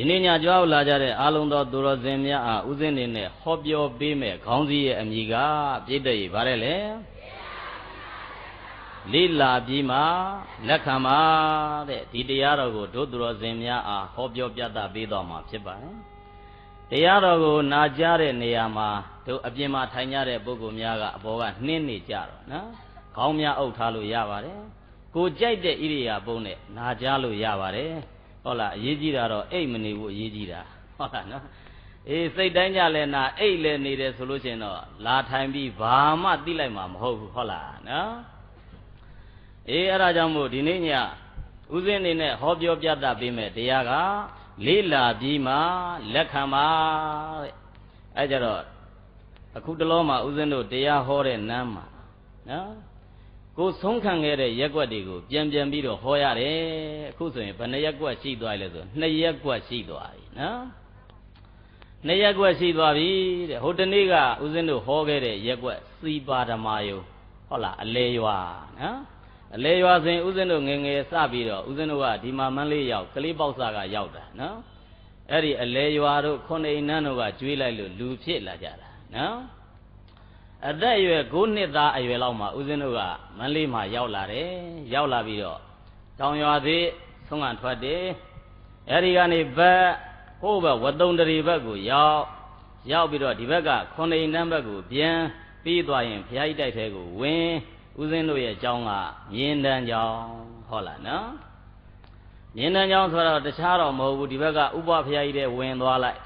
ဒီနေ့ညကြွားလာကြတဲ့အာလုံသောသူတော်စင်များအားဥစဉ်နေနဲ့ဟောပြောပေးမဲ့ခေါင်းစည်းရဲ့အမိကပြည့်တဲ့ရပါတဲ့လေလိလာပြီးမှလက်ခံပါတဲ့ဒီတရားတော်ကိုတို့သူတော်စင်များအားဟောပြောပြသပေးတော်မှာဖြစ်ပါတယ်တရားတော်ကိုနာကြားတဲ့နေရာမှာတို့အပြင်မှာထိုင်ကြတဲ့ပုဂ္ဂိုလ်များကအပေါ်ကနှင်းနေကြတော့နော်ခေါင်းများအုပ်ထားလို့ရပါတယ်ကိုကြိုက်တဲ့ဣရိယာပုနဲ့နာကြားလို့ရပါတယ် ဟုတ်လားအရေးကြီးတာတော့အိတ်မနေဘူးအရေးကြီးတာဟုတ်လားနော်အေးစိတ်တိုင်းကြလဲနာအိတ်လဲနေတယ်ဆိုလို့ရှိရင်တော့လာထိုင်ပြီးဘာမှသိလိုက်မှာမဟုတ်ဘူးဟုတ်လားနော်အေးအဲ့ဒါကြောင့်မို့ဒီနေ့ညဥစဉ်နေနဲ့ဟောပြောပြတတ်ပေးမယ်တရားကလေးလာပြီးမှလက်ခံပါတဲ့အဲ့ကြတော့အခုတလောမှာဥစဉ်တို့တရားဟောတဲ့နမ်းမှာနော် ကိုဆုံးခံခဲ့တဲ့ရက်ွက်တွေကိုပြန်ပြန်ပြီးတော့ဟောရတယ်အခုဆိုရင်ဘယ်နှရက်ွက်ရှိသွားလဲဆိုနှစ်ရက်ွက်ရှိသွားပြီနော်နှစ်ရက်ွက်ရှိသွားပြီတဲ့ဟိုတနေ့ကဦးဇင်းတို့ဟောခဲ့တဲ့ရက်ွက်စီပါဓမာယုဟုတ်လားအလေရွာနော်အလေရွာစဉ်ဦးဇင်းတို့ငယ်ငယ်စပြီးတော့ဦးဇင်းတို့ကဒီမှာမန်းလေးရောက်ကလေးပေါက်စကရောက်တာနော်အဲ့ဒီအလေရွာတို့ခုနှစ်အိမ်နန်းတို့ကကျွေးလိုက်လို့လူဖြစ်လာကြတာနော် အသက်အရွယ်9နှစ်သားအရွယ်လောက်မှာဦးဇင်းတို့ကမန်းလေးမှာရောက်လာတယ်ရောက်လာပြီးတော့တောင်ရွာသေးဆုံးခံထွက်တယ်အဲဒီကနေဘက်ဟိုးဘက်ဝတုံတရီဘက်ကိုရောက်ရောက်ပြီးတော့ဒီဘက်ကခွန်နေနန်းဘက်ကိုပြန်ပြီးသွားရင်ဘုရားကြီးတိုက်ထဲကိုဝင်ဦးဇင်းတို့ရဲ့အကြောင်းကမြင်းတန်းကြောင်းဟုတ်လားနော်မြင်းတန်းကြောင်းဆိုတော့တခြားတော့မဟုတ်ဘူးဒီဘက်ကဥပဘုရားကြီးတဲ့ဝင်သွားလိုက်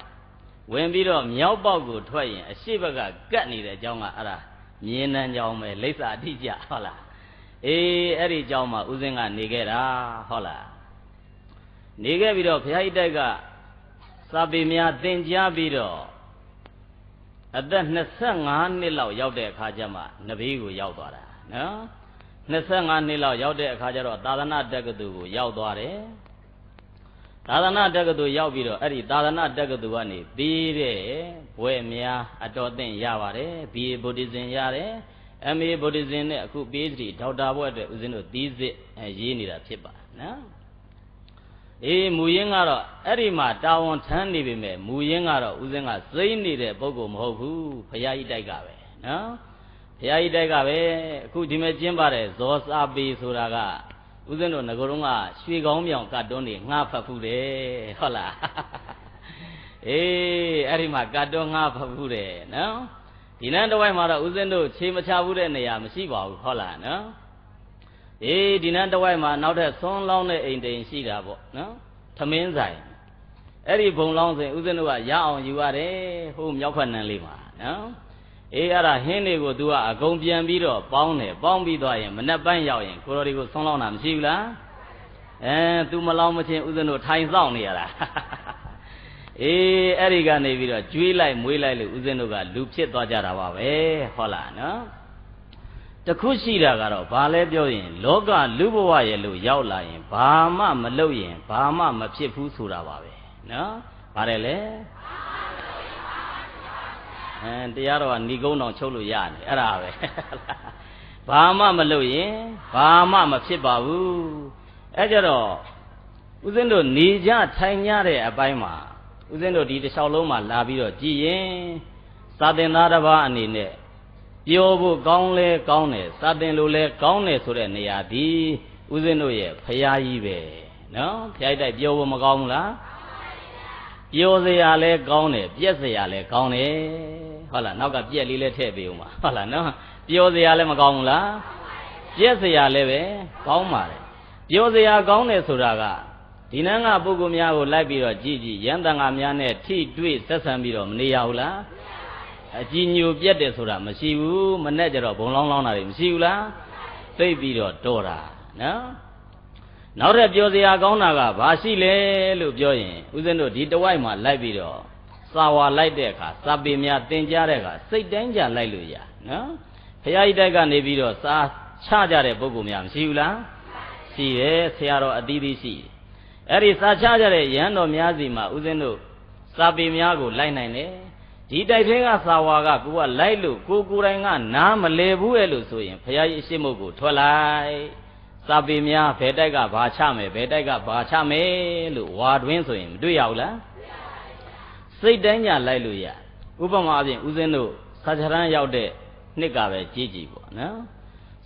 ဝင်ပြီးတော့မြောက်ပေါက်ကိုထွက်ရင်အရှိဘက်ကကတ်နေတဲ့အကြောင်းကအဲ့ဒါမြင်းနှန်းကြောင်းပဲလိစ္ဆာအတိကျဟုတ်လားအေးအဲ့ဒီကြောင်းမှာဥစဉ်ကနေခဲ့တာဟုတ်လားနေခဲ့ပြီးတော့ဘုရားဤတိုက်ကစာပေများသင်ကြားပြီးတော့အသက်25နှစ်လောက်ရောက်တဲ့အခါကျမှနဘေးကိုရောက်သွားတာနော်25နှစ်လောက်ရောက်တဲ့အခါကျတော့သာသနာတက္ကသိုလ်ကိုရောက်သွားတယ် သာသနာတက္ကသိုလ်ရောက်ပြီးတော့အဲ့ဒီသာသနာတက္ကသိုလ်ကနေပြီးတဲ့ဘွဲ့များအတော်သင့်ရပါတယ် BA ဗုဒ္ဓဇင်ရတယ် MA ဗုဒ္ဓဇင်နဲ့အခု PhD ဒေါက်တာဘွဲ့အတွက်ဦးဇင်းတို့သီးစစ်ရေးနေတာဖြစ်ပါနော်အေးမူရင်းကတော့အဲ့ဒီမှာတာဝန်ထမ်းနေပြီမဲ့မူရင်းကတော့ဦးဇင်းကစိမ့်နေတဲ့ပုဂ္ဂိုလ်မဟုတ်ဘူးဘုရားကြီးတိုက်ကပဲနော်ဘုရားကြီးတိုက်ကပဲအခုဒီမဲ့ကျင်းပါတယ်ဇောစာပေဆိုတာက ဦးဇင်းတို့ငကိုယ်တော့ကရွှေကောင်းမြောင်ကတ်တွန်းနေငှားဖတ်ဖူးတယ်ဟုတ်လားအေးအဲ့ဒီမှာကတ်တွန်းငှားဖတ်ဖူးတယ်နော်ဒီနန်းတစ်ဝိုက်မှာတော့ဦးဇင်းတို့ခြေမချဘူးတဲ့နေရာမရှိပါဘူးဟုတ်လားနော်အေးဒီနန်းတစ်ဝိုက်မှာနောက်ထပ်ဆွန်းလောင်းတဲ့အိမ်တိမ်ရှိတာပေါ့နော်သမင်းဆိုင်အဲ့ဒီဘုံလောင်းစဉ်ဦးဇင်းတို့ကရအောင်ယူရတယ်ဟိုမြောက်ဖက်နန်းလေးမှာနော် အေးအဲ့ဒါဟင်းတွေကို तू ကအကုန်ပြန်ပြီးတော့ပေါင်းတယ်ပေါင်းပြီးသွားရင်မနှက်ပန်းရောက်ရင်ကိုရော်ဒီကိုဆွန်းလောင်းတာမရှိဘူးလားအဲ तू မလောင်းမချင်းဦးဇင်းတို့ထိုင်ဆောင်နေရတာအေးအဲ့ဒီကနေပြီးတော့ကျွေးလိုက်မွေးလိုက်လို့ဦးဇင်းတို့ကလူဖြစ်သွားကြတာပါပဲဟုတ်လားနော်တခုရှိတာကတော့ဘာလဲပြောရင် လောကလူဘဝရဲ့လို့ရောက်လာရင်ဘာမှမလုပ်ရင်ဘာမှမဖြစ်ဘူးဆိုတာပါပဲနော်ဗါတယ်လေ အဲတရားတော်ကဏီကုန်းတော်ချုပ်လို့ရတယ်အဲ့ဒါပဲဘာမှမလုပ်ရင်ဘာမှမဖြစ်ပါဘူးအဲ့ကြတော့ဦးဇင်းတို့နေကြထိုင်ကြတဲ့အပိုင်းမှာဦးဇင်းတို့ဒီတစ်လျှောက်လုံးမှာလာပြီးတော့ကြည်ရင်စာသင်သားတစ်ပါးအနေနဲ့ပြောဖို့ကောင်းလဲကောင်းတယ်စာသင်လို့လဲကောင်းတယ်ဆိုတဲ့နေရာဒီဦးဇင်းတို့ရဲ့ဖရာကြီးပဲနော်ဖရာကြီးတိုက်ပြောဖို့မကောင်းဘူးလားပြောစရာလဲကောင်းတယ်ပြက်စရာလဲကောင်းတယ် ဟုတ်လားနောက်ကပြက်လေးလဲထည့်ပေးဦးမှာဟုတ်လားနော်ပြောစရာလဲမကောင်းဘူးလားပြက်စရာလဲပဲကောင်းပါတယ်ပြောစရာကောင်းတယ်ဆိုတာကဒီနန်းကပုဂ္ဂိုလ်များကိုလိုက်ပြီးတော့ကြည်ကြည်ရန်တန်ဃာများနဲ့ထိတွေ့ဆက်ဆံပြီးတော့မနေရဘူးလားအကြည်ညိုပြက်တယ်ဆိုတာမရှိဘူးမနဲ့ကြတော့ဘုံလောင်းလောင်းတာတွေမရှိဘူးလားသိပြီးတော့တော့တာနော်နောက်ထပ်ပြောစရာကောင်းတာကဘာရှိလဲလို့ပြောရင်ဦးဇင်းတို့ဒီတဝိုက်မှာလိုက်ပြီးတော့ စာဝါလိုက်တဲ့အခါစာပေများသင်ကြားတဲ့အခါစိတ်တိုင်းကြလိုက်လို့ရနော်ဘုရားကြီးတိုက်ကနေပြီးတော့စာချကြတဲ့ပုဂ္ဂိုလ်များမရှိဘူးလားရှိတယ်ဆရာတော်အသီးသီးရှိတယ်အဲ့ဒီစာချကြတဲ့ရဟန်းတော်များစီမှာဦးဇင်းတို့စာပေများကိုလိုက်နိုင်တယ်ဒီတိုက်ထဲကစာဝါကကိုကလိုက်လို့ကိုကိုယ်တိုင်ကနားမလဲဘူးရဲ့လို့ဆိုရင်ဘုရားကြီးအရှိမုတ်ကိုထွက်လိုက်စာပေများဘယ်တိုက်ကဘာချမယ်ဘယ်တိုက်ကဘာချမယ်လို့ဝါတွင်းဆိုရင်မတွေ့ရဘူးလား စိတ်တိုင်းညာလိုက်လို့ရဥပမာအပြင်ဦးဇင်းတို့စာချရန်ရောက်တဲ့နှစ်ကပဲကြည်ကြည်ပေါ့နော်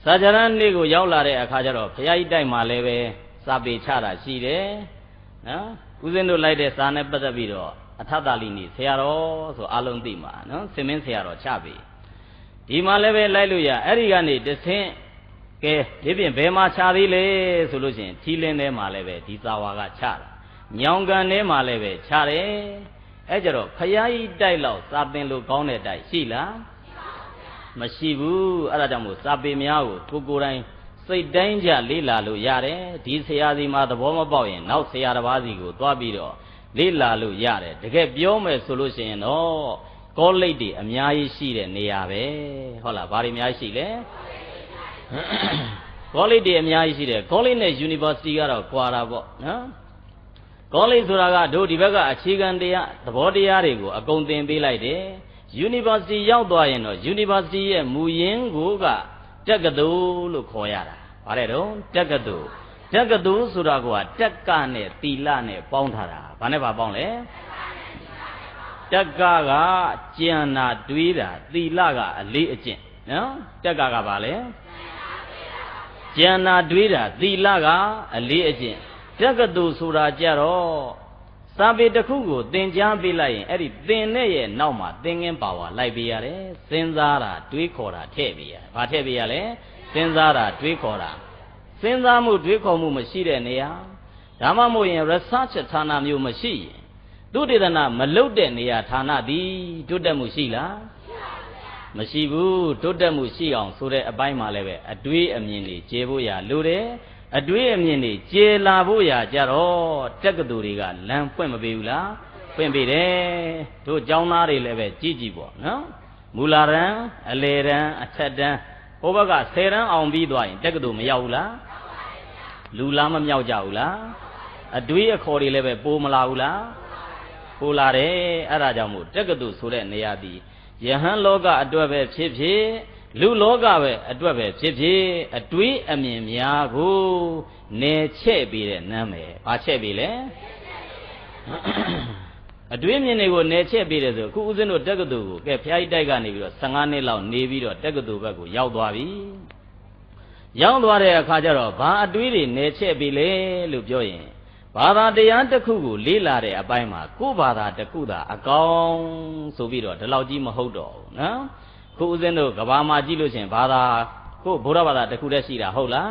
စာချရန်နေ့ကိုရောက်လာတဲ့အခါကျတော့ဘုရားကြီးတိုက်မှာလည်းပဲစာပေချတာရှိတယ်နော်ဦးဇင်းတို့လိုက်တဲ့စာနဲ့ပတ်သက်ပြီးတော့အထတလိနိဆရာတော်ဆိုအလုံးသိမှာနော်စင်မင်းဆရာတော်ချပြီဒီမှာလည်းပဲလိုက်လို့ရအဲ့ဒီကနေတဆင်းကဲဒီပြင်ဘယ်မှာခြာသေးလဲဆိုလို့ရှိရင်ထီလင်းထဲမှာလည်းပဲဒီသာဝါကခြာတာညောင်ကန်ထဲမှာလည်းပဲခြာတယ် အဲကြတော့ဖယားကြီးတိုက်လောက်စာသင်လို့ကောင်းတဲ့တိုက်ရှိလားမရှိဘူးအဲ့ဒါကြောင့်မို့စာပေများကိုကိုကိုယ်တိုင်စိတ်တိုင်းကြလေးလာလို့ရတယ်ဒီဆရာစီမှာသဘောမပေါက်ရင်နောက်ဆရာတစ်ပါးစီကိုသွားပြီးတော့လေးလာလို့ရတယ်တကယ်ပြောမယ်ဆိုလို့ရှိရင်တော့ကောလိပ်တွေအများကြီးရှိတဲ့နေရာပဲဟုတ်လားဘာတွေအများကြီးရှိလဲကောလိပ်တွေအများကြီးရှိတယ်ကောလိပ်နဲ့ university ကတော့ကွာတာပေါ့နော် ကောလိပ်ဆိုတာကတို့ဒီဘက်ကအခြေခံတရားသဘောတရားတွေကိုအကုန်သင်ပေးလိုက်တယ် university ရောက်သွားရင်တော့ university ရဲ့မူရင်းကိုကတက္ကသိုလ်လို့ခေါ်ရတာဗါတဲ့တော့တက္ကသိုလ်တက္ကသိုလ်ဆိုတာကတက္ကနဲ့သီလနဲ့ပေါင်းထားတာဘာနဲ့ဘာပေါင်းလဲတက္ကကကြံနာတွေးတာသီလကအလေးအကျင့်နော်တက္ကကဘာလဲကြံနာတွေးတာသီလကအလေးအကျင့် တက္ကသိုလ်ဆိုတာကြတော့စာပေတစ်ခုကိုသင်ကြားပေးလိုက်ရင်အဲ့ဒီသင်တဲ့ရဲ့နောက်မှာသင်ငင်းပါဝါလိုက်ပေးရတယ်စဉ်းစားတာတွေးခေါ်တာထည့်ပေးရတယ်ဘာထည့်ပေးရလဲစဉ်းစားတာတွေးခေါ်တာစဉ်းစားမှုတွေးခေါ်မှုမရှိတဲ့နေရာဒါမှမဟုတ်ရင် research ဌာနမျိုးမရှိရင်သုတေသနမလုပ်တဲ့နေရာဌာနသည်တိုးတက်မှုရှိလားမရှိဘူးတိုးတက်မှုရှိအောင်ဆိုတဲ့အပိုင်းမှာလည်းပဲအတွေးအမြင်တွေကျေဖို့ရလိုတယ် အတွေးအမြင်တွေကျေလာဖို့ရကြတော့တက္ကသိုလ်တွေကလမ်းဖွင့်မပေးဘူးလားဖွင့်ပေးတယ်တို့ကျောင်းသားတွေလည်းပဲကြည်ကြည်ပေါ့နော်မူလာရန်အလေရန်အထက်တန်းဟိုဘက်က10ရန်အောင်ပြီးသွားရင်တက္ကသိုလ်မရောက်ဘူးလားလူလားမမြောက်ကြဘူးလားအတွေးအခေါ်တွေလည်းပဲပိုးမလာဘူးလားပိုးလာတယ်အဲ့ဒါကြောင့်မို့တက္ကသိုလ်ဆိုတဲ့နေရာဒီယဟန်လောကအတွက်ပဲဖြစ်ဖြစ် လူလောကပဲအတွက်ပဲဖြစ်ဖြစ်အတွေးအမြင်များကိုနေချဲ့ပြီးတဲ့နာမည်ဘာချဲ့ပြီးလဲအတွေးမြင်တွေကိုနေချဲ့ပြီးတယ်ဆိုအခုဦးဇင်းတို့တက္ကသိုလ်ကိုကဲဖျားကြီးတိုက်ကနေပြီးတော့15နှစ်လောက်နေပြီးတော့တက္ကသိုလ်ဘက်ကိုရောက်သွားပြီရောက်သွားတဲ့အခါကျတော့ဘာအတွေးတွေနေချဲ့ပြီးလဲလို့ပြောရင်ဘာသာတရားတစ်ခုကိုလေးလာတဲ့အပိုင်းမှာကိုယ်ဘာသာတစ်ခုသာအကောင်းဆိုပြီးတော့ဒီလောက်ကြီးမဟုတ်တော့ဘူးနော် ခုဦးဇင်းတို့ကဘာမှာကြည့်လို့ရှင်ဘာသာကိုဗုဒ္ဓဘာသာတစ်ခုတည်းရှိတာဟုတ်လား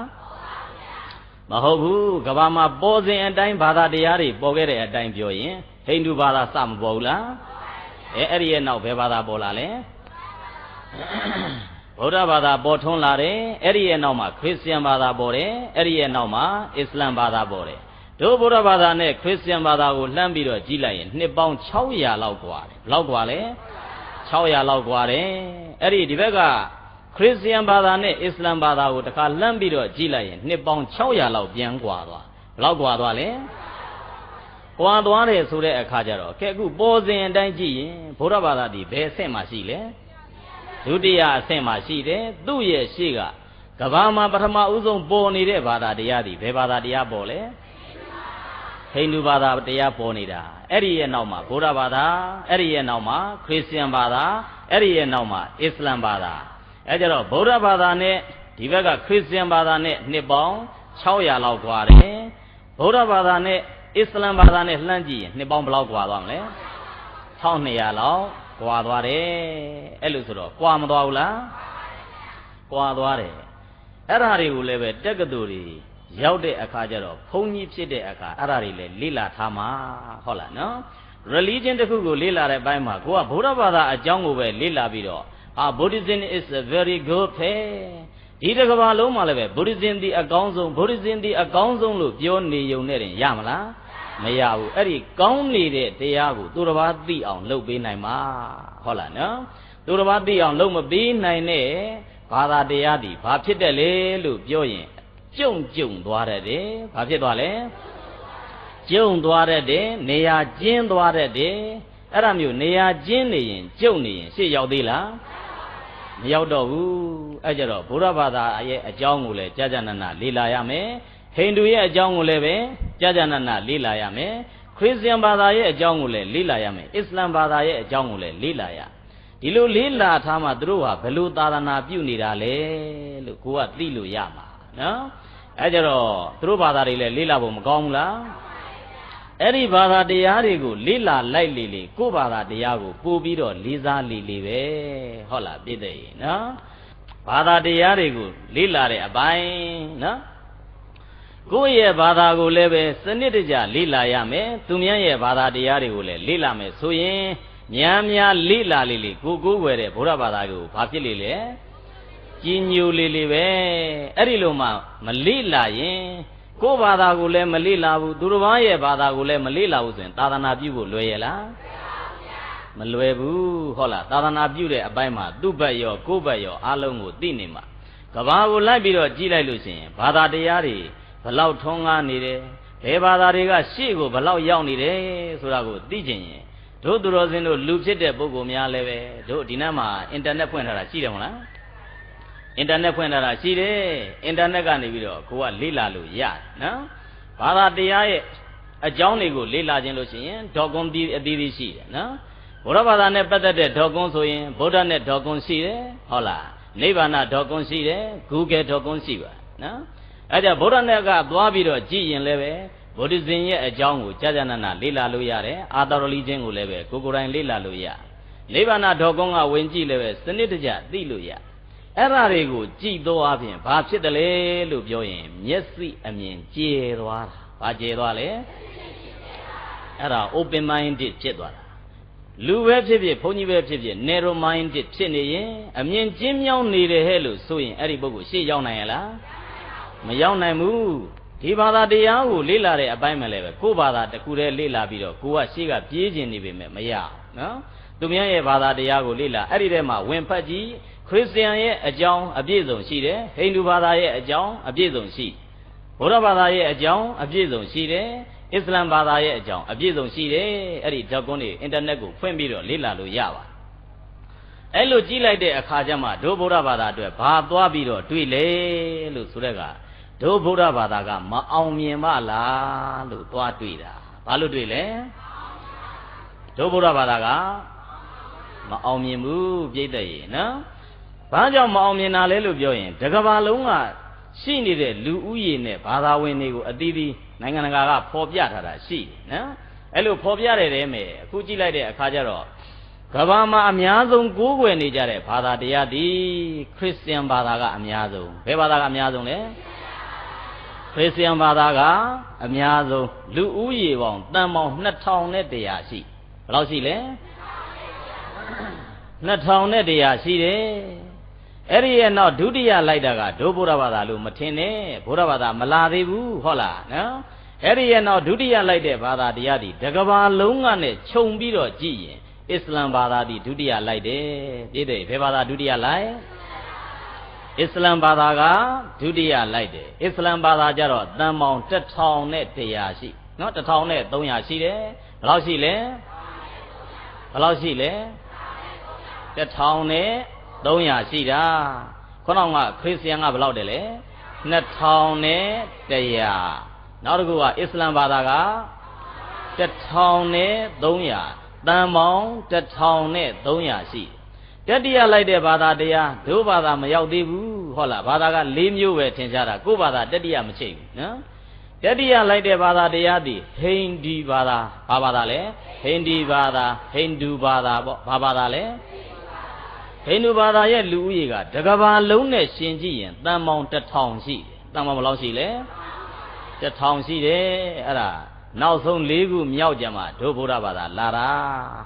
မဟုတ်ဘူးကဘာမှာပေါ်စဉ်အတိုင်းဘာသာတရားတွေပေါ်ခဲ့တဲ့အတိုင်းပြောရင်ဟိန္ဒူဘာသာစမပေါ်ဘူးလားအဲအဲ့ဒီရဲ့နောက်ဘယ်ဘာသာပေါ်လာလဲဗုဒ္ဓဘာသာပေါ်ထွန်းလာတယ်အဲ့ဒီရဲ့နောက်မှာခရစ်ယာန်ဘာသာပေါ်တယ်အဲ့ဒီရဲ့နောက်မှာအစ္စလမ်ဘာသာပေါ်တယ်တို့ဗုဒ္ဓဘာသာနဲ့ခရစ်ယာန်ဘာသာကိုလှမ်းပြီးတော့ကြည့်လိုက်ရင်နှစ်ပေါင်း600လောက်กว่าတယ်ဘယ်လောက်กว่าလဲ600 လောက်กว่าတယ်အဲ့ဒီဒီဘက်ကခရစ်ယာန်ဘာသာနဲ့အစ္စလမ်ဘာသာကိုတခါလှမ်းပြီးတော့ကြည့်လိုက်ရင်နှစ်ပေါင်း600လောက်ပြန်กว่าသွားဘယ်လောက်กว่าသွားလဲကွာသွားတယ်ဆိုတဲ့အခါကျတော့ကဲအခုပေါ်စဉ်အတိုင်းကြည့်ရင်ဘုရားဘာသာဒီဘယ်အဆင့်မှာရှိလဲဒုတိယအဆင့်မှာရှိတယ်သူ့ရဲ့ရှေ့ကကဘာမှာပထမဦးဆုံးပေါ်နေတဲ့ဘာသာတရားဒီဘယ်ဘာသာတရားပေါ်လဲ ဟိန္ဒူဘာသာတရားပေါ်နေတာအဲ့ဒီရဲ့နောက်မှာဗုဒ္ဓဘာသာအဲ့ဒီရဲ့နောက်မှာခရစ်ယာန်ဘာသာအဲ့ဒီရဲ့နောက်မှာအစ္စလမ်ဘာသာအဲ့ကြတော့ဗုဒ္ဓဘာသာနဲ့ဒီဘက်ကခရစ်ယာန်ဘာသာနဲ့နှစ်ပေါင်း600လောက်กว่าတယ်ဗုဒ္ဓဘာသာနဲ့အစ္စလမ်ဘာသာနဲ့လှမ်းကြည့်ရင်နှစ်ပေါင်းဘယ်လောက်กว่าသွားမလဲ1200လောက်กว่าသွားတယ်အဲ့လိုဆိုတော့กว่าမသွားဘူးလားกว่าသွားတယ်အဲ့ဓာတွေကိုလည်းပဲတက္ကသိုလ်တွေ ရောက်တဲ့အခါကျတော့ဘုန်းကြီးဖြစ်တဲ့အခါအဲ့ဓာတွေလည်းလေ့လာထားမှာဟုတ်လားနော် religion တစ်ခုကိုလေ့လာတဲ့ဘက်မှာကိုကဗုဒ္ဓဘာသာအကြောင်းကိုပဲလေ့လာပြီးတော့အာ Buddhism is a very good faith ဒီတစ်ကမ္ဘာလုံးမှာလည်းပဲ Buddhism ဒီအကောင်းဆုံး Buddhism ဒီအကောင်းဆုံးလို့ပြောနေုံနဲ့တင်ရမလားမရဘူးအဲ့ဒီကောင်းနေတဲ့တရားကိုသူတစ်ပါးသိအောင်လုပ်ပေးနိုင်မှာဟုတ်လားနော်သူတစ်ပါးသိအောင်လုပ်မပေးနိုင်တဲ့ဘာသာတရားဒီဘာဖြစ်တယ်လေလို့ပြောရင် ကြုံကြုံသွားတယ်ဘာဖြစ်သွားလဲကျုံသွားတဲ့နေရာကျင်းသွားတဲ့အဲ့ဒါမျိုးနေရာကျင်းနေရင်ကျုံနေရင်ရှေ့ရောက်သေးလားမမရောက်တော့ဘူးအဲ့ကြတော့ဗုဒ္ဓဘာသာရဲ့အကြောင်းကိုလည်းကြာကြာနာနာလေ့လာရမယ်ဟိန္ဒူရဲ့အကြောင်းကိုလည်းပဲကြာကြာနာနာလေ့လာရမယ်ခရစ်ယာန်ဘာသာရဲ့အကြောင်းကိုလည်းလေ့လာရမယ်အစ္စလမ်ဘာသာရဲ့အကြောင်းကိုလည်းလေ့လာရဒီလိုလေ့လာထားမှသူတို့ဟာဘယ်လိုသာသနာပြုနေတာလဲလို့ကိုကသိလို့ရမှာနော် အဲကြတော့သူတို့ဘာသာတွေလည်းလေ့လာဖို့မကောင်းဘူးလားအဲ့ဒီဘာသာတရားတွေကိုလေ့လာလိုက်လေလေကိုယ့်ဘာသာတရားကိုပို့ပြီးတော့လေးစားလေလေပဲဟုတ်လားပြည့်တဲ့ရေနော်ဘာသာတရားတွေကိုလေ့လာတဲ့အပိုင်းနော်ကိုယ့်ရဲ့ဘာသာကိုလည်းပဲစနစ်တကျလေ့လာရမယ်သူများရဲ့ဘာသာတရားတွေကိုလည်းလေ့လာမယ်ဆိုရင်များများလေ့လာလေလေကိုကိုးွယ်တဲ့ဗုဒ္ဓဘာသာကိုဘာဖြစ်လေလဲ ကြီးညိုလေလေပဲအဲ့ဒီလိုမှမလေ့လာရင်ကိုယ့်ဘာသာကိုလည်းမလေ့လာဘူးသူတစ်ပါးရဲ့ဘာသာကိုလည်းမလေ့လာဘူးဆိုရင်သာသနာပြုဖို့လွယ်ရဲ့လားမလွယ်ဘူးဟုတ်လားသာသနာပြုတဲ့အပိုင်းမှာသူ့ဘက်ရောကိုယ့်ဘက်ရောအလုံးကိုသိနေမှာကဘာကိုလိုက်ပြီးတော့ကြည့်လိုက်လို့ရှိရင်ဘာသာတရားတွေဘလောက်ထုံးကားနေတယ်ဘယ်ဘာသာတွေကရှေ့ကိုဘလောက်ရောက်နေတယ်ဆိုတာကိုသိချင်ရင်တို့သူတော်စင်တို့လူဖြစ်တဲ့ပုဂ္ဂိုလ်များလည်းပဲတို့ဒီနေ့မှာအင်တာနက်ဖွင့်ထားတာရှိတယ်မဟုတ်လား အင်တာနက်ဖွင့်ထားတာရှိတယ်အင်တာနက်ကနေပြီးတော့ကိုကလေ့လာလို့ရတယ်နော်ဘာသာတရားရဲ့အကြောင်းတွေကိုလေ့လာခြင်းလို့ရှိရင်ဒေါကွန်ဒီအသီးသီးရှိတယ်နော်ဘုရားဘာသာနဲ့ပတ်သက်တဲ့ဒေါကွန်ဆိုရင်ဗုဒ္ဓနဲ့ဒေါကွန်ရှိတယ်ဟုတ်လားနိဗ္ဗာန်ဒေါကွန်ရှိတယ်ဂူဂယ်ဒေါကွန်ရှိပါနော်အဲ့ဒါဗုဒ္ဓနဲ့ကသွားပြီးတော့ကြည်ရင်လည်းပဲဗုဒ္ဓဇင်ရဲ့အကြောင်းကိုကြာကြာနာနာလေ့လာလို့ရတယ်အာတာရလီချင်းကိုလည်းပဲကိုကိုယ်တိုင်လေ့လာလို့ရနိဗ္ဗာန်ဒေါကွန်ကဝင်ကြည့်လည်းပဲစနစ်တကျသိလို့ရ အဲ့ဓာတွေကိုကြည်သောအပြင်ဘာဖြစ်တယ်လဲလို့ပြောရင်မျက်စိအမြင်ကျဲသွားတာဘာကျဲသွားလဲအဲ့ဒါ open minded ဖြစ်သွားတာလူပဲဖြစ်ဖြစ်ဘုန်းကြီးပဲဖြစ်ဖြစ် narrow minded ဖြစ်နေရင်အမြင်ကျဉ်းမြောင်းနေတယ်ဟဲ့လို့ဆိုရင်အဲ့ဒီပုဂ္ဂိုလ်ရှေ့ရောက်နိုင်ရလားမရောက်နိုင်ဘူးဒီဘာသာတရားကိုလေ့လာတဲ့အပိုင်းမှာလည်းပဲကိုယ်ဘာသာတစ်ခုတည်းလေ့လာပြီးတော့ကိုကရှေ့ကပြေးကျင်နေပေမဲ့မရအောင်နော်သူများရဲ့ဘာသာတရားကိုလေ့လာအဲ့ဒီထဲမှာဝင်ဖတ်ကြည့် ခရစ်ယာန်ရဲ့အကြောင်းအပြည့်စုံရှိတယ်ဟိန္ဒူဘာသာရဲ့အကြောင်းအပြည့်စုံရှိဗုဒ္ဓဘာသာရဲ့အကြောင်းအပြည့်စုံရှိတယ်အစ္စလမ်ဘာသာရဲ့အကြောင်းအပြည့်စုံရှိတယ်အဲ့ဒီဓာတ်ကွန်းတွေအင်တာနက်ကိုဖွင့်ပြီးတော့လေ့လာလို့ရပါတယ်အဲ့လိုကြည့်လိုက်တဲ့အခါကျမှဒုဗုဒ္ဓဘာသာအတွက်ဘာသွားပြီးတော့တွေ့လေလို့ဆိုတဲ့ကဒုဗုဒ္ဓဘာသာကမအောင်မြင်ပါလားလို့သွားတွေ့တာဘာလို့တွေ့လဲဒုဗုဒ္ဓဘာသာကမအောင်မြင်ဘူးပြိတ္တရေနော် ဘာကြောင့်မအောင်မြင်တာလဲလို့ပြောရင် တကဘာလုံးကရှိနေတဲ့လူဦးရေနဲ့ဘာသာဝင်တွေကိုအသီးသီးနိုင်ငံတကာကဖော်ပြထားတာရှိတယ်နော်အဲ့လိုဖော်ပြတဲ့တဲမဲ့အခုကြည့်လိုက်တဲ့အခါကျတော့ကဘာမှာအများဆုံးကိုးကွယ်နေကြတဲ့ဘာသာတရားဒီခရစ်ယာန်ဘာသာကအများဆုံးဘယ်ဘာသာကအများဆုံးလဲခရစ်ယာန်ဘာသာကအများဆုံးလူဦးရေပေါင်းတန်ပေါင်း2000နဲ့100ရှိဘယ်လောက်ရှိလဲ2000နဲ့100ရှိတယ် အဲ့ဒီရဲ့နောက်ဒုတိယလိုက်တာကဒုဗုဒ္ဓဘာသာလို့မထင်နဲ့ဗုဒ္ဓဘာသာမလာသေးဘူးဟုတ်လားနော်အဲ့ဒီရဲ့နောက်ဒုတိယလိုက်တဲ့ဘာသာတရားဒီတကဘာလုံးကနဲ့ခြုံပြီးတော့ကြည့်ရင်အစ္စလမ်ဘာသာဒီဒုတိယလိုက်တယ်ပြည့်တယ်ဘယ်ဘာသာဒုတိယလိုက်အစ္စလမ်ဘာသာကဒုတိယလိုက်တယ်အစ္စလမ်ဘာသာကျတော့တန်ပေါင်း1000နဲ့100ရှိနော်1000နဲ့300ရှိတယ်ဘယ်လောက်ရှိလဲဘယ်လောက်ရှိလဲ1000နဲ့ 300ရှိတာခုနကခရစ်ယာန်ကဘယ်လောက်တယ်လဲ2000နဲ့100နောက်တစ်ခုကအစ္စလမ်ဘာသာက1000နဲ့300တန်ပေါင်း1000နဲ့300ရှိတတိယလိုက်တဲ့ဘာသာတရားဒုဘာသာမရောက်သေးဘူးဟုတ်လားဘာသာက၄မျိုးပဲထင်ရှားတာကိုယ်ဘာသာတတိယမချိတ်ဘူးနော်တတိယလိုက်တဲ့ဘာသာတရားသည်ဟိန္ဒီဘာသာဘာဘာသာလဲဟိန္ဒီဘာသာဟိန္ဒူဘာသာပေါ့ဘာဘာသာလဲ ဟိန္ဒူဘာသာရဲ့လူဦးရေကတကဘာလုံးနဲ့ရှင်ကြည့်ရင်တန်ပေါင်း1000ရှိတယ်တန်ပေါင်းဘယ်လောက်ရှိလဲ1000ရှိတယ်အဲ့ဒါနောက်ဆုံး၄ခုမြောက်ကြမှာဒုဗုဒ္ဓဘာသာလာတာ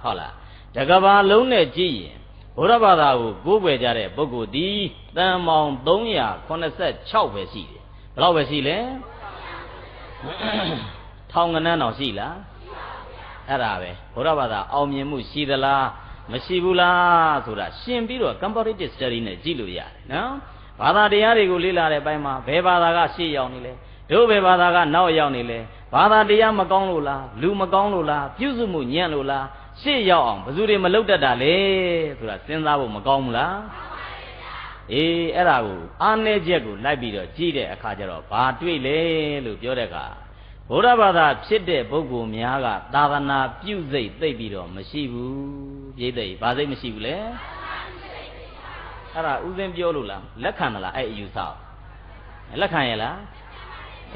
ဟုတ်လားတကဘာလုံးနဲ့ကြည့်ရင်ဘုရားဘာသာကိုကိုးကွယ်ကြတဲ့ပုဂ္ဂိုလ်ဒီတန်ပေါင်း386ပဲရှိတယ်ဘယ်လောက်ပဲရှိလဲထောင်ကနန်းတော်ရှိလားအဲ့ဒါပဲဘုရားဘာသာအောင်မြင်မှုရှိသလား မရှိဘူးလားဆိုတာရှင်းပြီးတော့ comparative study နဲ့ကြည့်လို့ရတယ်နော်ဘာသာတရားတွေကိုလေ့လာတဲ့အပိုင်းမှာဘယ်ဘာသာကရှေ့ရောက်နေလဲတို့ဘယ်ဘာသာကနောက်ရောက်နေလဲဘာသာတရားမကောင်းလို့လားလူမကောင်းလို့လားပြုစုမှုညံ့လို့လားရှေ့ရောက်အောင်ဘယ်သူတွေမလုပ်တတ်တာလဲဆိုတာစဉ်းစားဖို့မကောင်းဘူးလားအေးအဲ့ဒါကိုအာနေချက်ကိုလိုက်ပြီးတော့ကြည့်တဲ့အခါကျတော့ဘာတွေ့လဲလို့ပြောတဲ့အခါ ဘုရားဘာသာဖြစ်တဲ့ပုဂ္ဂိုလ်များကသာသနာပြုစိတ်သိပ်ပြီးတော့မရှိဘူးပြိသိက်ဘာစိတ်မရှိဘူးလဲအဲ့ဒါဥစဉ်ပြောလို့လားလက်ခံမလားအဲ့အယူဆလက်ခံရလား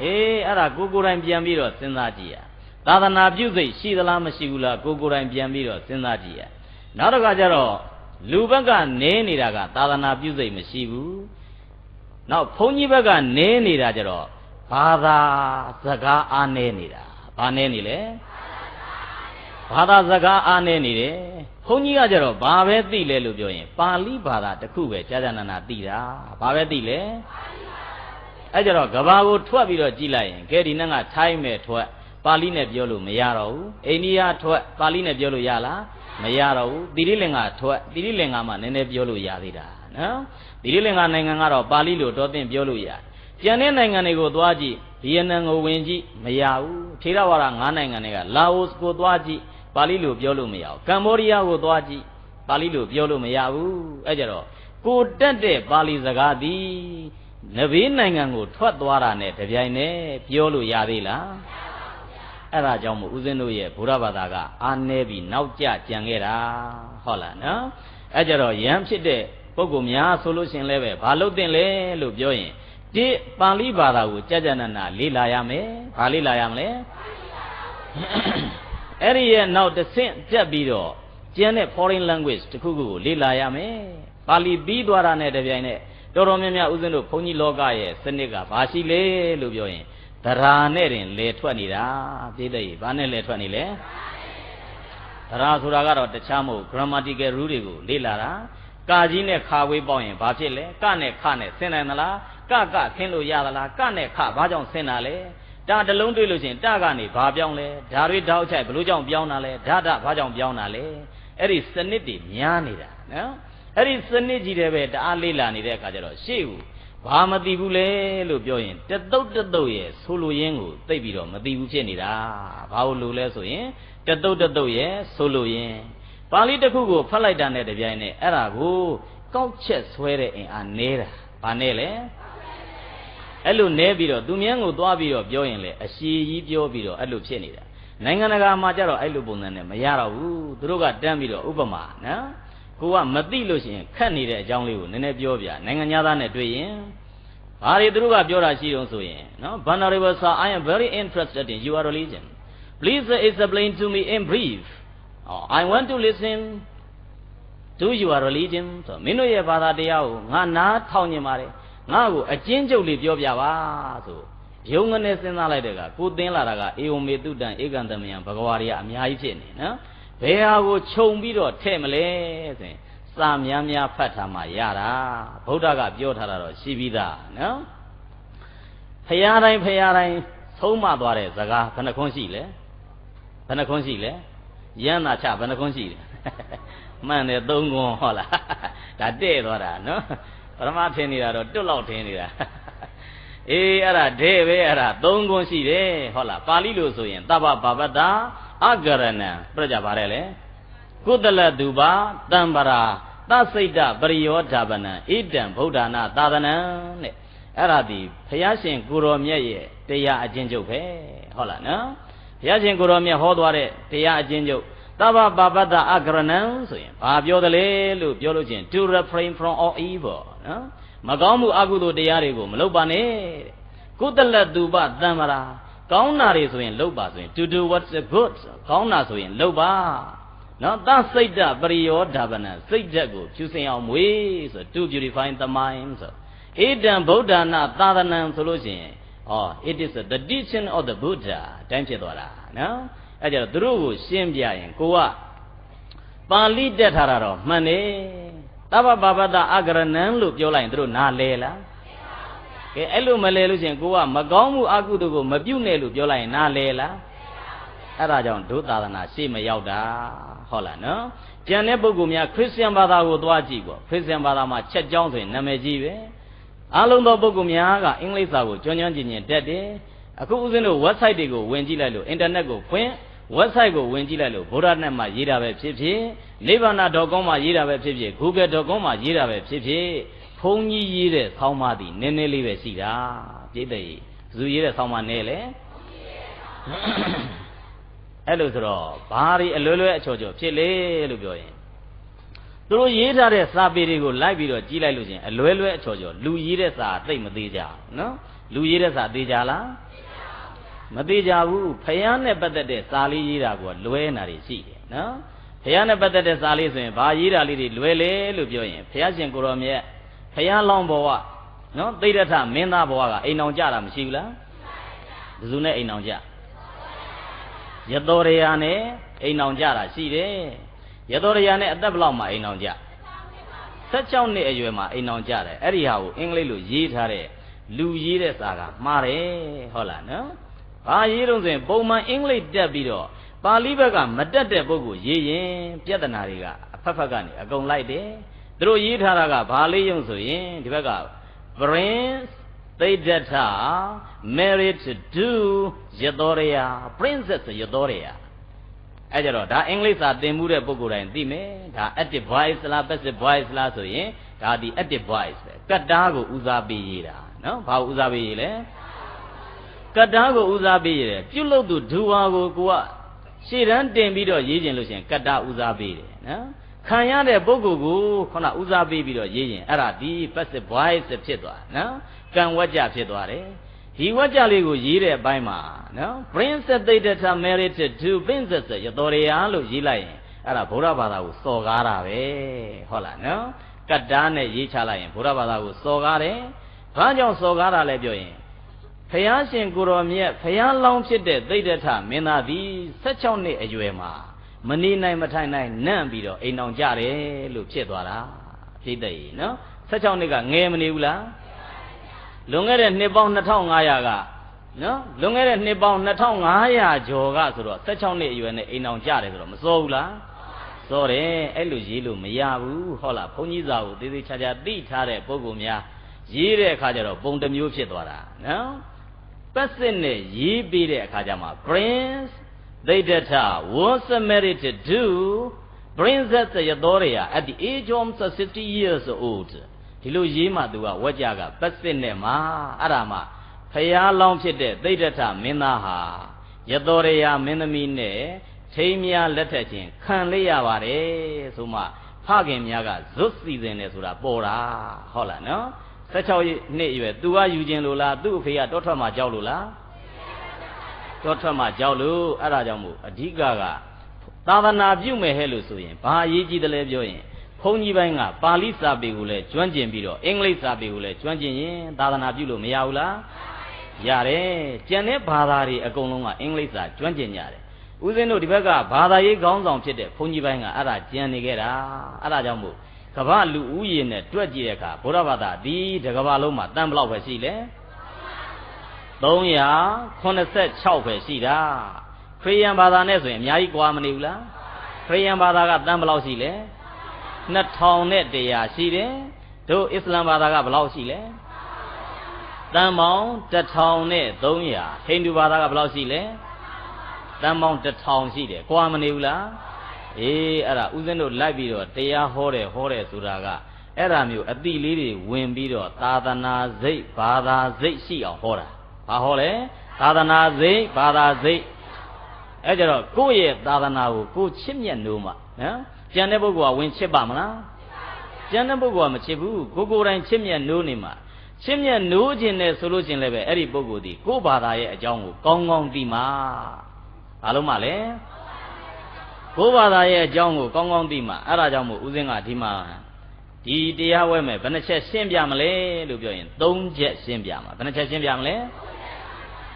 အေးအဲ့ဒါကိုကိုယ်တိုင်ပြန်ပြီးတော့စဉ်းစားကြည့်ရသာသနာပြုစိတ်ရှိသလားမရှိဘူးလားကိုကိုယ်တိုင်ပြန်ပြီးတော့စဉ်းစားကြည့်ရနောက်တစ်ခါကျတော့လူဘက်ကနေနေတာကသာသနာပြုစိတ်မရှိဘူးနောက်ဘုန်းကြီးဘက်ကနေနေတာကျတော့ ဘာသာစကားအားနေနေတာဘာနေနေလဲဘာသာစကားအားနေနေတယ်ဘုန်းကြီးကကျတော့ဘာပဲသိလဲလို့ပြောရင် ပါဠိဘာသာတစ်ခုပဲကြာကြာနာနာသိတာဘာပဲသိလဲအဲကြတော့ကဘာကိုထွက်ပြီးတော့ကြည့်လိုက်ရင်ကဲဒီနဲ့ကထိုင်းမဲ့ထွက်ပါဠိနဲ့ပြောလို့မရတော့ဘူးအိန္ဒိယထွက်ပါဠိနဲ့ပြောလို့ရလားမရတော့ဘူးတိရိလင်္ကာထွက်တိရိလင်္ကာမှာနည်းနည်းပြောလို့ရသေးတာနော်တိရိလင်္ကာနိုင်ငံကတော့ပါဠိလိုတော့သင်ပြောလို့ရ ကျန်တဲ့နိုင်ငံတွေကိုသွားကြည့်ဗီယက်နမ်ကိုဝင်ကြည့်မရဘူးထေရဝါဒ၅နိုင်ငံတွေကလာအိုကိုသွားကြည့်ပါဠိလိုပြောလို့မရဘူးကမ္ဘောဒီးယားကိုသွားကြည့်ပါဠိလိုပြောလို့မရဘူးအဲကြတော့ကိုတက်တဲ့ပါဠိစကားသည်နဘေးနိုင်ငံကိုထွက်သွားတာနဲ့တပြိုင်တည်းပြောလို့ရသေးလားအဲ့ဒါကြောင့်မို့ဦးဇင်းတို့ရဲ့ဘုရားဘာသာကအာနေပြီးနောက်ကျကြံခဲ့တာဟုတ်လားနော်အဲ့ကြတော့ယံဖြစ်တဲ့ပုဂ္ဂိုလ်များဆိုလို့ရှင်လည်းပဲဘာလို့တင်လဲလို့ပြောရင် ဒီပါဠိဘာသာကိုကြကြနနာလေ့လာရမယ်ဘာလေ့လာရမလဲအဲ့ဒီရဲ့နောက်တစ်ဆင့်တက်ပြီးတော့ကျန်တဲ့ foreign language တခုခုကိုလေ့လာရမယ်ပါဠိပြီးသွားတာနဲ့တပြိုင်နက်တော်တော်များများဦးဇင်းတို့ဘုန်းကြီးလောကရဲ့စနစ်ကဘာရှိလဲလို့ပြောရင်သရာနဲ့တင်လေထွက်နေတာပြည့်တဲ့ဘာနဲ့လေထွက်နေလဲသရာဆိုတာကတော့တခြားမဟုတ် grammatical rule တွေကိုလေ့လာတာ ကာကြီးနဲ့ခါဝေးပေါင်းရင်ဘာဖြစ်လဲကနဲ့ခနဲ့ဆင်းနိုင်သလားကကခင်းလို့ရသလားကနဲ့ခဘာကြောင့်ဆင်းတာလဲတာတလုံးတွေ့လို့ချင်းတကနေဘာပြောင်းလဲဓာတွေတောက်ချိုက်ဘလို့ကြောင့်ပြောင်းတာလဲဓာတဘာကြောင့်ပြောင်းတာလဲအဲ့ဒီစနစ်တွေများနေတာနော်အဲ့ဒီစနစ်ကြီးတဲ့ပဲတအားလေးလာနေတဲ့အခါကျတော့ရှေ့ကိုဘာမသိဘူးလေလို့ပြောရင်တတုတ်တတုတ်ရဲ့ဆိုလိုရင်းကိုသိပြီးတော့မသိဘူးဖြစ်နေတာဘာလို့လို့လဲဆိုရင်တတုတ်တတုတ်ရဲ့ဆိုလိုရင်း ပါဠိတစ်ခုကိုဖတ်လိုက်တာနဲ့တပြိုင်နက်အဲ့ဒါကိုကောက်ချက်ဆွဲတဲ့အင်အားနေတာဘာနဲ့လဲအဲ့လိုနဲပြီးတော့သူမြန်းကိုသွားပြီးတော့ပြောရင်လေအရှိကြီးပြောပြီးတော့အဲ့လိုဖြစ်နေတာနိုင်ငံတကာမှာကြတော့အဲ့လိုပုံစံနဲ့မရတော့ဘူးသူတို့ကတန်းပြီးတော့ဥပမာနော်ကိုကမသိလို့ရှိရင်ခက်နေတဲ့အကြောင်းလေးကိုနည်းနည်းပြောပြနိုင်ငံသားနဲ့တွေ့ရင်ဘာတွေသူတို့ကပြောတာရှိတုံးဆိုရင်နော် Venerable sir I am very interested in your religion please explain to me in brief oh, I want to listen to your religion ဆိုမင်းတို့ရဲ့ဘာသာတရားကိုငါနားထောင်နေပါတယ်ငါ့ကိုအကျဉ်းချုပ်လေးပြောပြပါဆိုယုံငနဲ့စဉ်းစားလိုက်တဲ့ကကိုသင်လာတာကအေဝမေတုတံဧကံတမယံဘဂဝါရီကအများကြီးဖြစ်နေနော်ဘယ်ဟာကိုခြုံပြီးတော့ထဲ့မလဲဆိုရင်စာများများဖတ်ထားမှရတာဗုဒ္ဓကပြောထားတာတော့ရှိပြီးသားနော်ဖရာတိုင်းဖရာတိုင်းသုံးမသွားတဲ့ဇကားဘယ်နှခွန်းရှိလဲဘယ်နှခွန်းရှိလဲ ရမ်းသာချဘယ်နှခွန်းရှိလဲမှန်တယ်သုံးခွန်းဟုတ်လားဒါတဲ့သွားတာနော်ပရမထင်နေတာတော့တွတ်လောက်ထင်နေတာအေးအဲ့ဒါဒဲပဲအဲ့ဒါသုံးခွန်းရှိတယ်ဟုတ်လားပါဠိလိုဆိုရင်တပ္ပဘာဝတ္တာအကရဏံပြကြပါရဲလေကုသလတုပါတံပရာသစိတ်တပရိယောဓာပနံဣတံဗုဒ္ဓနာသာသနံတဲ့အဲ့ဒါဒီဘုရားရှင်ကိုရောမြတ်ရဲ့တရားအချင်းချုပ်ပဲဟုတ်လားနော် ဘုရားရှင်ကိုရောမြတ်ဟောသွားတဲ့တရားအချင်းချုပ်သဗ္ဗပါပတ္တအကရဏံဆိုရင်ဘာပြောတယ်လဲလို့ပြောလို့ချင်း to refrain from all evil နော်မကောင်းမှုအကုသိုလ်တရားတွေကိုမလုပ်ပါနဲ့တဲ့ကုသလတုပတံပရာကောင်းတာတွေဆိုရင်လုပ်ပါဆိုရင် to do what's good ကောင်းတာဆိုရင်လုပ်ပါနော်သစိတ်တပရိယောဓာပနစိတ်ဓာတ်ကိုဖြူစင်အောင်မွေးဆို to purify the mind ဆိုဣဒံဗုဒ္ဓနာသာသနံဆိုလို့ရှိရင် ဩ it is the teaching of the buddha တိုင်းဖြစ်သွားတာနော်အဲကြတော့သူတို့ကိုရှင်းပြရင်ကိုကပါဠိတက်ထားတာတော့မှန်တယ်သဗ္ဗပါပတ္တအကရဏံလို့ပြောလိုက်ရင်သူတို့နားလဲလားကဲအဲ့လိုမလဲလို့ရှိရင်ကိုကမကောင်းမှုအကုသိုလ်ကိုမပြုတ်နဲ့လို့ပြောလိုက်ရင်နားလဲလားအဲ့ဒါကြောင့်ဒုသာသနာရှေ့မရောက်တာဟုတ်လားနော်ကျန်တဲ့ပုဂ္ဂိုလ်များခရစ်ယာန်ဘာသာကိုသွားကြည့်ပေါ့ခရစ်ယာန်ဘာသာမှာချက်ကြောင်းဆိုရင်နာမည်ကြီးပဲ အားလုံးသောပုဂ္ဂိုလ်များကအင်္ဂလိပ်စာကိုကျွမ်းကျွမ်းကျင်ကျင်တတ်တယ်အခုဦးဇင်းတို့ website တွေကိုဝင်ကြည့်လိုက်လို့ internet ကိုဖွင့် website ကိုဝင်ကြည့်လိုက်လို့ဗုဒ္ဓနဲ့မှာရေးတာပဲဖြစ်ဖြစ် levana.com မှာရေးတာပဲဖြစ်ဖြစ် google.com မှာရေးတာပဲဖြစ်ဖြစ်ဘုန်းကြီးရေးတဲ့ဆောင်းပါးသည်နည်းနည်းလေးပဲရှိတာပြိတ္တရေဘယ်သူရေးတဲ့ဆောင်းပါးနည်းလဲအဲ့လိုဆိုတော့ဘာတွေအလွယ်လွယ်အချော်ချော်ဖြစ်လေလို့ပြောရင် သူတို့ရေးထားတဲ့စာပေတွေကိုလိုက်ပြီးတော့ကြီးလိုက်လို့ချင်းအလွယ်လွယ်အချော်ချော်လူရေးတဲ့စာသိမ့်မသေးကြဘူးနော်လူရေးတဲ့စာသေးကြလားမသေးကြဘူးဖယားနဲ့ပတ်သက်တဲ့စာလေးရေးတာကလွဲနာတွေရှိတယ်နော်ဖယားနဲ့ပတ်သက်တဲ့စာလေးဆိုရင်ဘာရေးတာလေးတွေလွဲလေလို့ပြောရင်ဖယားရှင်ကိုရောမြတ်ဖယားလောင်းဘဝနော်သိရထမင်းသားဘဝကအိမ်အောင်ကြတာမရှိဘူးလားဘယ်သူနဲ့အိမ်အောင်ကြရတော်ရယာနဲ့အိမ်အောင်ကြတာရှိတယ် ရတော်ရယာနဲ့အသက်ဘယ်လောက်မှအိမ်အောင်ကြ16နှစ်အရွယ်မှာအိမ်အောင်ကြတယ်အဲ့ဒီဟာကိုအင်္ဂလိပ်လိုရေးထားတဲ့လူရေးတဲ့စာကမှားတယ်ဟုတ်လားနော်ဘာရေးတော့ဆိုရင်ပုံမှန်အင်္ဂလိပ်တက်ပြီးတော့ပါဠိဘက်ကမတက်တဲ့ပုဂ္ဂိုလ်ရေးရင်ပြဿနာတွေကအဖက်ဖက်ကနေအကုန်လိုက်တယ်သူတို့ရေးထားတာကဘာလေးယုံဆိုရင်ဒီဘက်က prince သိဒ္ဓထ married to ယသောရယာ princess ယသောရယာ အဲကြတော့ဒါအင်္ဂလိပ်စာသင်မှုတဲ့ပုဂ္ဂိုလ်တိုင်းသိမယ်ဒါ active voice လား passive voice လားဆိုရင်ဒါဒီ active voice ပဲကတ္တားကိုဦးစားပေးရေးတာနော်ဘာကိုဦးစားပေးရေးလဲကတ္တားကိုဦးစားပေးရတယ်ပြုတ်လို့သူဒူဝါကိုကိုကရှေ့တန်းတင်ပြီးတော့ရေးခြင်းလို့ရှိရင်ကတ္တားဦးစားပေးတယ်နော်ခံရတဲ့ပုဂ္ဂိုလ်ကိုခုနဦးစားပေးပြီးတော့ရေးရင်အဲ့ဒါဒီ passive voice ဖြစ်သွားနော်ကံဝကြဖြစ်သွားတယ် ဒီဝကြလေးကိုရေးတဲ့အပိုင်းမှာနော် princess သိတ္တ married to princess ရတော်ရယာလို့ရေးလိုက်ရင်အဲ့ဒါဗုဒ္ဓဘာသာကိုစော်ကားတာပဲဟုတ်လားနော်ကတ္တားနဲ့ရေးချလိုက်ရင်ဗုဒ္ဓဘာသာကိုစော်ကားတယ်ဘာကြောင့်စော်ကားတာလဲပြောရင်ဖယားရှင်ကိုရောမြတ်ဖယားလောင်းဖြစ်တဲ့သိတ္တထမင်းသားသည်16နှစ်အရွယ်မှာမနေနိုင်မထိုင်နိုင်နန့်ပြီးတော့အိမ်အောင်ကြတယ်လို့ဖြစ်သွားတာပြိတ္တရေနော်16နှစ်ကငယ်မနေဘူးလား လွန်ခဲ့တဲ့နှစ်ပေါင်း2500ကနော်လွန်ခဲ့တဲ့နှစ်ပေါင်း2500ကျော်ကဆိုတော့16နှစ်အရွယ်နဲ့အိမ်အောင်ကြတယ်ဆိုတော့မစောဘူးလားစောတယ်အဲ့လိုရေးလို့မရဘူးဟုတ်လားဘုန်းကြီးစာကိုသေးသေးချာချာသိထားတဲ့ပုဂ္ဂိုလ်များရေးတဲ့အခါကျတော့ပုံတစ်မျိုးဖြစ်သွားတာနော်ပတ်စစ်နဲ့ရေးပြီးတဲ့အခါကျမှ prince Deidata was married to Princess Yadorya at the age of 60 years old ဒီလိုရေးမှသူကဝက်ကြကပတ်စစ်နဲ့မှာအဲ့ဒါမှဖျားလောင်းဖြစ်တဲ့သိဒ္ဓထမင်းသားဟာယတော်ရယာမင်းသမီးနဲ့ထိမ်းများလက်ထက်ချင်းခံလေးရပါတယ်ဆိုမှဖခင်များကဇွတ်စီစဉ်တယ်ဆိုတာပေါ်တာဟုတ်လားနော်16နှစ်အရွယ်သူကယူခြင်းလို့လားသူ့အဖေကတောထွက်မှာကြောက်လို့လားတောထွက်မှာကြောက်လို့အဲ့ဒါကြောင့်မို့အဓိကကသာသနာပြုမယ်ဟဲ့လို့ဆိုရင်ဘာအရေးကြီးတယ်လဲပြောရင် ဘုန်းကြီးပိုင်းကပါဠိစာပေကိုလည်းကျွမ်းကျင်ပြီးတော့အင်္ဂလိပ်စာပေကိုလည်းကျွမ်းကျင်ရင်သာသနာပြုလို့မရဘူးလားရတယ်ကျန်တဲ့ဘာသာတွေအကုန်လုံးကအင်္ဂလိပ်စာကျွမ်းကျင်ကြတယ်ဦးဇင်းတို့ဒီဘက်ကဘာသာရေးခေါင်းဆောင်ဖြစ်တဲ့ဘုန်းကြီးပိုင်းကအဲ့ဒါကြံနေခဲ့တာအဲ့ဒါကြောင့်မို့ကမ္ဘာလူဦးရေနဲ့တွက်ကြည့်တဲ့အခါဗုဒ္ဓဘာသာဒီတကမ္ဘာလုံးမှာတန်ဘလောက်ပဲရှိလဲ386ပဲရှိတာခရိယန်ဘာသာနဲ့ဆိုရင်အများကြီးကွာမနေဘူးလားခရိယန်ဘာသာကတန်ဘလောက်ရှိလဲ 2000နဲ့100ရှိတယ်တို့အစ္စလမ်ဘာသာကဘယ်လောက်ရှိလဲတန်ပေါင်း1000နဲ့300ဟိန္ဒူဘာသာကဘယ်လောက်ရှိလဲတန်ပေါင်း1000ရှိတယ်ကွာမနေဘူးလားအေးအဲ့ဒါဥစဉ်တို့လိုက်ပြီးတော့တရားဟောတယ်ဟောတယ်ဆိုတာကအဲ့ဒါမျိုးအတိလေးတွေဝင်ပြီးတော့သာသနာစိတ်ဘာသာစိတ်ရှိအောင်ဟောတာဘာဟောလဲသာသနာစိတ်ဘာသာစိတ်အဲ့ကြတော့ကိုယ့်ရဲ့သာသနာကိုကိုချစ်မြတ်နိုးမှာနော် ကျန်တဲ့ပုဂ္ဂိုလ်ကဝင်ချစ်ပါမလားကျန်တဲ့ပုဂ္ဂိုလ်ကမချစ်ဘူးကိုကိုယ်တိုင်ချစ်မြတ်နိုးနေမှာချစ်မြတ်နိုးခြင်းနဲ့ဆိုလို့ခြင်းလည်းပဲအဲ့ဒီပုဂ္ဂိုလ်ဒီကိုယ့်ဘာသာရဲ့အကြောင်းကိုကောင်းကောင်းသိမှာဘာလို့မှလဲကိုယ်ဘာသာရဲ့အကြောင်းကိုကောင်းကောင်းသိမှာအဲ့ဒါကြောင့်မို့ဦးစင်းကဒီမှာဒီတရားဝဲမယ်ဘယ်နှချက်ရှင်းပြမလဲလို့ပြောရင်၃ချက်ရှင်းပြမှာဘယ်နှချက်ရှင်းပြမလဲ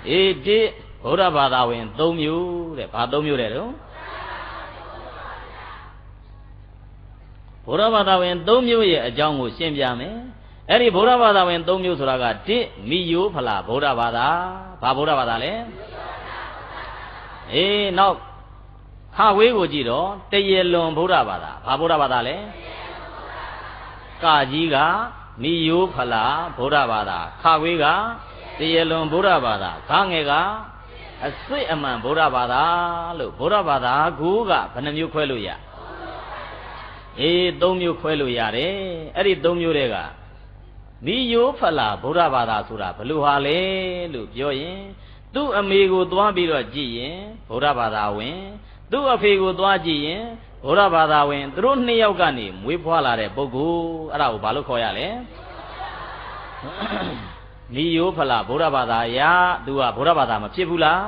အေးဒီဗုဒ္ဓဘာသာဝင်၃မျိုးတဲ့ဘာ၃မျိုးတဲ့တော့ ဗုဒ္ဓဘာသာဝင်၃မျိုးရဲ့အကြောင်းကိုရှင်းပြမယ်အဲ့ဒီဗုဒ္ဓဘာသာဝင်၃မျိုးဆိုတာကတစ်မိယိုဖလာဗုဒ္ဓဘာသာဘာဗုဒ္ဓဘာသာလဲအေးနောက်ခဝေးကိုကြည့်တော့တရေလွန်ဗုဒ္ဓဘာသာဘာဗုဒ္ဓဘာသာလဲကကြီးကမိယိုဖလာဗုဒ္ဓဘာသာခဝေးကတရေလွန်ဗုဒ္ဓဘာသာခငယ်ကအစစ်အမှန်ဗုဒ္ဓဘာသာလို့ဗုဒ္ဓဘာသာကူကဘယ်နှမျိုးခွဲလို့ရ အေးသုံးမျိုးခွဲလို့ရတယ်အဲ့ဒီသုံးမျိုးတွေကဒီယိုးဖလာဗုဒ္ဓဘာသာဆိုတာဘလို့ဟာလဲလို့ပြောရင်သူ့အမေကိုသွားပြီးတော့ကြည့်ရင်ဗုဒ္ဓဘာသာဝင်သူ့အဖေကိုသွားကြည့်ရင်ဗုဒ္ဓဘာသာဝင်သူတို့နှစ်ယောက်ကနေမွေးဖွားလာတဲ့ပုဂ္ဂိုလ်အဲ့ဒါကိုဘာလို့ခေါ်ရလဲနီယိုးဖလာဗုဒ္ဓဘာသာရာသူကဗုဒ္ဓဘာသာမဖြစ်ဘူးလား